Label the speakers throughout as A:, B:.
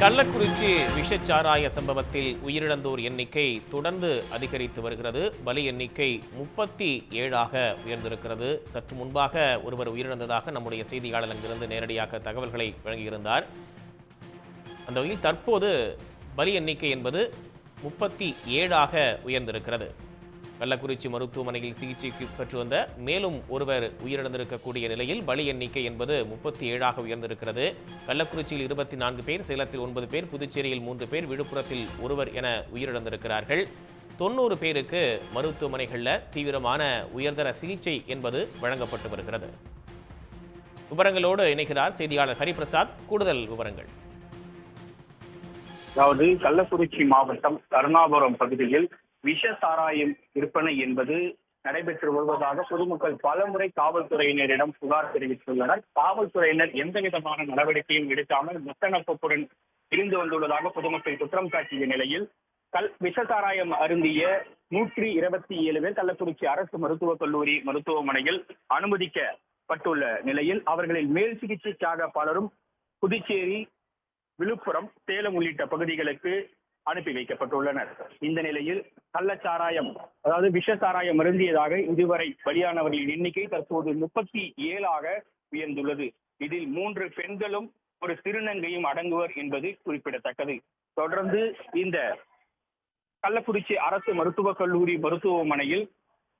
A: கள்ளக்குறிச்சி விஷச்சாராய சம்பவத்தில் உயிரிழந்தோர் எண்ணிக்கை தொடர்ந்து அதிகரித்து வருகிறது. பலி எண்ணிக்கை முப்பத்தி ஏழாக உயர்ந்திருக்கிறது. சற்று முன்பாக ஒருவர் உயிரிழந்ததாக நம்முடைய செய்தியாளர் அங்கிருந்து நேரடியாக தகவல்களை வழங்கியிருந்தார். அந்த வகையில் தற்போது பலி எண்ணிக்கை என்பது முப்பத்தி ஏழாக உயர்ந்திருக்கிறது. கள்ளக்குறிச்சி மருத்துவமனையில் சிகிச்சைக்கு பெற்று வந்த மேலும் ஒருவர் உயிரிழந்திருக்கக்கூடிய நிலையில் பலி எண்ணிக்கை என்பது முப்பத்தி ஏழாக உயர்ந்திருக்கிறது. கள்ளக்குறிச்சியில் இருபத்தி நான்கு பேர் சேலத்தில் ஒன்பது பேர் புதுச்சேரியில் மூன்று பேர் விழுப்புரத்தில் ஒருவர் என உயிரிழந்திருக்கிறார்கள். தொண்ணூறு பேருக்கு மருத்துவமனைகளில் தீவிரமான உயர்தர சிகிச்சை என்பது வழங்கப்பட்டு வருகிறது. விவரங்களோடு இணைகிறார் செய்தியாளர் ஹரிபிரசாத். கூடுதல் விவரங்கள்.
B: அதாவது கள்ளக்குறிச்சி மாவட்டம் கருணாபுரம் பகுதியில் விஷ சாராயம் விற்பனை என்பது நடைபெற்று வருவதாக பொதுமக்கள் பலமுறை காவல்துறையினரிடம் புகார் தெரிவித்துள்ளனர். காவல்துறையினர் எந்த விதமான நடவடிக்கையும் எடுக்காமல் முத்தனப்புடன் இருந்து வந்துள்ளதாக பொதுமக்கள் குற்றம் சாட்டிய நிலையில் கல் விஷ சாராயம் அருந்திய நூற்றி இருபத்தி ஏழு பேர் கள்ளக்குறிச்சி அரசு மருத்துவக் கல்லூரி மருத்துவமனையில் அனுமதிக்கப்பட்டுள்ள நிலையில் அவர்களில் மேல் சிகிச்சைக்காக பலரும் புதுச்சேரி விழுப்புரம் சேலம் உள்ளிட்ட பகுதிகளுக்கு அனுப்பி வைக்கப்பட்டுள்ளனர். இந்த நிலையில் கள்ளச்சாராயம் அதாவது விஷ சாராயம் அருந்தியதாக இதுவரை பலியானவர்களின் எண்ணிக்கை தற்போது முப்பத்தி ஏழாக உயர்ந்துள்ளது. இதில் மூன்று பெண்களும் ஒரு திருநங்கையும் அடங்குவர் என்பது குறிப்பிடத்தக்கது. தொடர்ந்து இந்த கள்ளக்குறிச்சி அரசு மருத்துவக் கல்லூரி மருத்துவமனையில்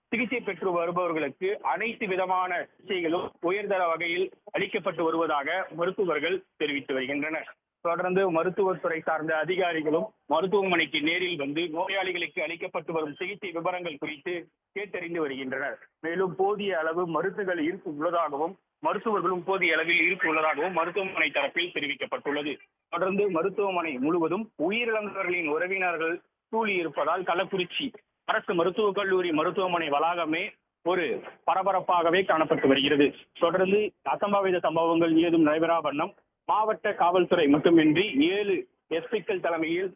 B: சிகிச்சை பெற்று வருபவர்களுக்கு அனைத்து விதமான சிகிச்சைகளும் உயர்தர வகையில் அளிக்கப்பட்டு வருவதாக மருத்துவர்கள் தெரிவித்து வருகின்றனர். தொடர்ந்து மருத்துவத்துறை சார்ந்த அதிகாரிகளும் மருத்துவமனைக்கு நேரில் வந்து நோயாளிகளுக்கு அளிக்கப்பட்டு வரும் சிகிச்சை விவரங்கள் குறித்து கேட்டறிந்து வருகின்றனர். மேலும் போதிய அளவு மருந்துகள் இருப்பு உள்ளதாகவும் மருத்துவர்களும் போதிய அளவில் இருப்பு உள்ளதாகவும் மருத்துவமனை தரப்பில் தெரிவிக்கப்பட்டுள்ளது. தொடர்ந்து மருத்துவமனை முழுவதும் உயிரிழந்தவர்களின் உறவினர்கள் கூலி இருப்பதால் கள்ளக்குறிச்சி அரசு மருத்துவக் கல்லூரி மருத்துவமனை வளாகமே ஒரு பரபரப்பாகவே காணப்பட்டு வருகிறது. தொடர்ந்து அசம்பாவித சம்பவங்கள் ஏதும் நடைபெறா வண்ணம் மாவட்ட காவல்துறை மட்டுமின்றி ஏழு எஸ்பிக்கள் தலைமையில்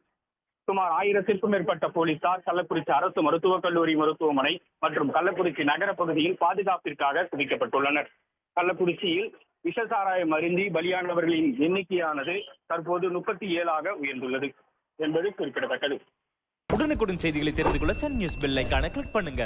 B: சுமார் ஆயிரத்திற்கும் மேற்பட்ட போலீசார் கள்ளக்குறிச்சி அரசு மருத்துவக் கல்லூரி மருத்துவமனை மற்றும் கள்ளக்குறிச்சி நகர பகுதியில் பாதுகாப்பிற்காக குவிக்கப்பட்டுள்ளனர். கள்ளக்குறிச்சியில் விஷசாராயம் அருந்தி பலியானவர்களின் எண்ணிக்கையானது தற்போது முப்பத்தி ஏழாக உயர்ந்துள்ளது என்பது குறிப்பிடத்தக்கது.
C: உடனுக்குடன் செய்திகளை தெரிந்து கொள்ள சன் நியூஸ் பெல் கிளிக் பண்ணுங்க.